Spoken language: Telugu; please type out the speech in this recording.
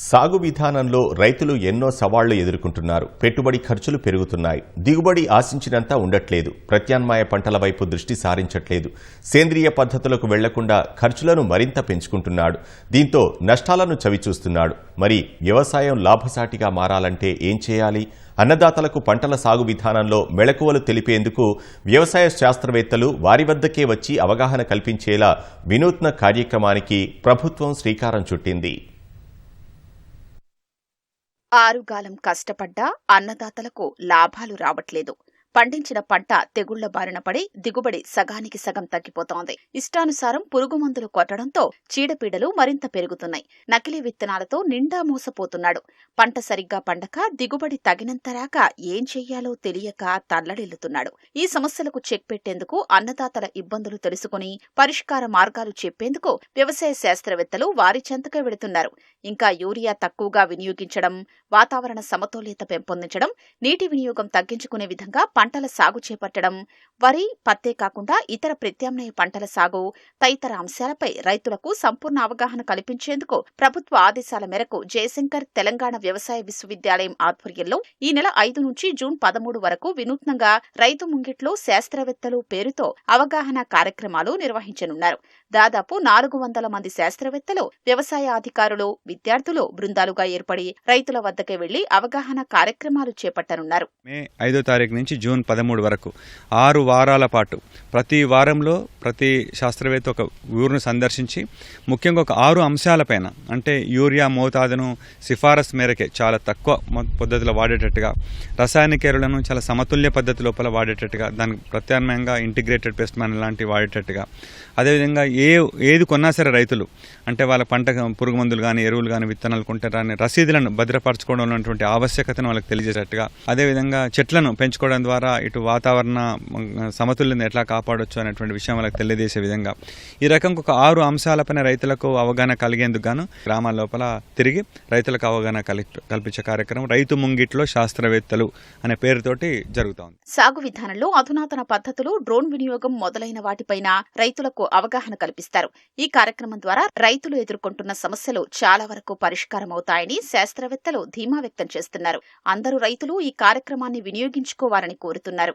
సాగు విధానంలో రైతులు ఎన్నో సవాళ్ళు ఎదుర్కొంటున్నారు. పెట్టుబడి ఖర్చులు పెరుగుతున్నాయి. దిగుబడి ఆశించినంత ఉండట్లేదు. ప్రత్యామ్నాయ పంటల వైపు దృష్టి సారించట్లేదు. సేంద్రియ పద్ధతులకు వెళ్ళకుండా ఖర్చులను మరింత పెంచుకుంటున్నాడు. దీంతో నష్టాలను చవిచూస్తున్నాడు. మరి వ్యవసాయం లాభసాటిగా మారాలంటే ఏం చేయాలి? అన్నదాతలకు పంటల సాగు విధానంలో మెళకువలు తెలిపేందుకు వ్యవసాయ శాస్త్రవేత్తలు వారి వద్దకే వచ్చి అవగాహన కల్పించేలా వినూత్న కార్యక్రమానికి ప్రభుత్వం శ్రీకారం చుట్టింది. ఆరుగాలం కష్టపడ్డా అన్నదాతలకు లాభాలు రావట్లేదు. పండించిన పంట తెగుళ్ళ బారిన పడి దిగుబడి సగానికి సగం తగ్గిపోతోంది. ఇష్టానుసారం పురుగు మందులు కొట్టడంతో చీడపీడలు మరింత పెరుగుతున్నాయి. నకిలీ విత్తనాలతో నిండా మోసపోతున్నాడు. పంట సరిగ్గా పండక దిగుబడి తగినంత రాక ఏం చెయ్యాలో తెలియక తల్లడిల్లుతున్నాడు. ఈ సమస్యలకు చెక్ పెట్టేందుకు అన్నదాతల ఇబ్బందులు తెలుసుకుని పరిష్కార మార్గాలు చెప్పేందుకు వ్యవసాయ శాస్త్రవేత్తలు వారి చెంతకే వెడుతున్నారు ఇంకా యూరియా తక్కువగా వినియోగించడం వాతావరణ సమతౌల్యత పెంపొందించడం నీటి వినియోగం తగ్గించుకునే విధంగా పంటల సాగు చేపట్టడం వరి పత్తే కాకుండా ఇతర ప్రత్యామ్నాయ పంటల సాగు తదితర అంశాలపై రైతులకు సంపూర్ణ అవగాహన కల్పించేందుకు ప్రభుత్వ ఆదేశాల మేరకు జయశంకర్ తెలంగాణ వ్యవసాయ విశ్వవిద్యాలయం ఆధ్వర్యంలో ఈ నెల ఐదు నుంచి జూన్ పదమూడు వరకు వినూత్నంగా రైతు ముంగిట్లో శాస్త్రవేత్తలు పేరుతో అవగాహన కార్యక్రమాలు నిర్వహించనున్నారు. దాదాపు నాలుగు వందల మంది శాస్త్రవేత్తలు వ్యవసాయ అధికారులు విద్యార్థులు బృందాలుగా ఏర్పడి రైతుల వద్దకే వెళ్ళి అవగాహన కార్యక్రమాలు చేపట్టనున్నారు. మే ఐదో తారీఖు నుంచి జూన్ పదమూడు వరకు ఆరు వారాల పాటు ప్రతి వారంలో ప్రతి శాస్త్రవేత్త ఒక ఊరును సందర్శించి ముఖ్యంగా ఒక ఆరు అంశాలపైన అంటే యూరియా మోతాదును సిఫారసు మేరకే చాలా తక్కువ పద్ధతిలో వాడేటట్టుగా రసాయనిక ఎరువులను చాలా సమతుల్య పద్ధతి లోపల వాడేటట్టుగా దానికి ప్రత్యామ్నాయంగా ఇంటిగ్రేటెడ్ పెస్ట్ మ్యాన్ లాంటివి వాడేటట్టుగా అదేవిధంగా ఏ ఏది కొన్నా సరే రైతులు. అంటే వాళ్ళ పంట పురుగు మందులు కానీ ఎరువులు కానీ విత్తనాలు కొంటే రాని రసీదులను భద్రపరచుకోవడం ఉన్నటువంటి ఆవశ్యకతను వాళ్ళకి తెలియజేసేట్టుగా అదేవిధంగా చెట్లను పెంచుకోవడం ద్వారా ఇటు వాతావరణ మ, సమతుల్యతను ఎట్లా కాపాడొచ్చు అనేటువంటి విషయం వాళ్ళకి తెలియజేసే విధంగా. ఈ రకం ఒక ఆరు అంశాలపైన రైతులకు అవగాహన కలిగేందుకు గాను గ్రామాల లోపల తిరిగి రైతులకు అవగాహన కలి కల్పించే కార్యక్రమం రైతు ముంగిట్లో శాస్త్రవేత్తలు అనే పేరుతోటి జరుగుతోంది సాగు విధానంలో అధునాతన పద్ధతులు డ్రోన్ వినియోగం మొదలైన వాటిపైన రైతులకు అవగాహన కల్పిస్తారు. ఈ కార్యక్రమం ద్వారా రైతులు ఎదుర్కొంటున్న సమస్యలు చాలా వరకు పరిష్కారమవుతాయని శాస్త్రవేత్తలు ధీమా వ్యక్తం చేస్తున్నారు. అందరూ రైతులు ఈ కార్యక్రమాన్ని వినియోగించుకోవాలని కోరుతున్నారు.